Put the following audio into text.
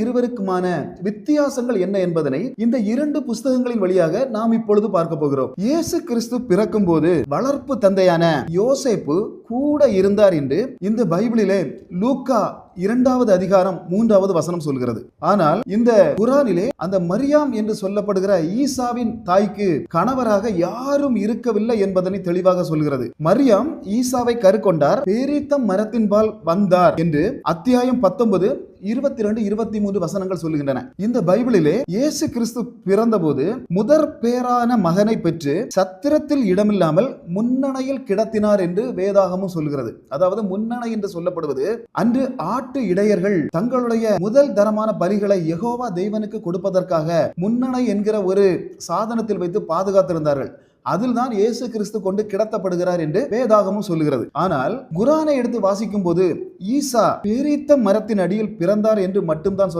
இருவருக்குமான வித்தியாசங்கள் என்ன என்பதனை இந்த இரண்டு புஸ்தகங்களின் வழியாக நாம் இப்பொழுது பார்க்க போகிறோம். இயேசு கிறிஸ்து பிறக்கும் போது வளர்ப்பு தந்தையான யோசேப்பு கூட இருந்தார் என்று இந்த பைபிளிலே லூக்கா இரண்டாவது அதிகாரம் மூன்றாவது வசனம் சொல்கிறது. ஆனால் இந்த குரானிலே அந்த மரியாம் என்று சொல்லப்படுகிற ஈசாவின் தாய்க்கு கணவராக யாரும் இருக்கவில்லை என்பதனை தெளிவாக சொல்கிறது. மரியாம் ஈசாவை கருக்கொண்டார் பேரீத்தம் மரத்தின்பால் வந்தார் என்று அத்தியாயம் பத்தொன்பது இருபத்தி ரெண்டு இருபத்தி மூன்று வசனங்கள் சொல்லுகின்றன இந்த பைபிளிலே இயேசு கிறிஸ்து பிறந்தபோது முதற் பேரான மகனை பெற்று சத்திரத்தில் இடமில்லாமல் முன்னணையில் கிடத்தினார் என்று வேதாகமும் சொல்கிறது. அதாவது முன்னணை என்று சொல்லப்படுவது அன்று ஆட்டு இடையர்கள் தங்களுடைய முதல் தரமான பலிகளை யகோவா தெய்வனுக்கு கொடுப்பதற்காக முன்னணை என்கிற ஒரு சாதனத்தில் வைத்து பாதுகாத்திருந்தார்கள். அதில் தான் இயேசு கிறிஸ்து கொண்டு கிடத்தப்படுகிறார் என்று வேதாகமும் சொல்லுகிறது. ஆனால் குரானை எடுத்து வாசிக்கும் போது ஈசா பேரீத்த மரத்தின் அடியில் பிறந்தார் என்று மட்டும்தான்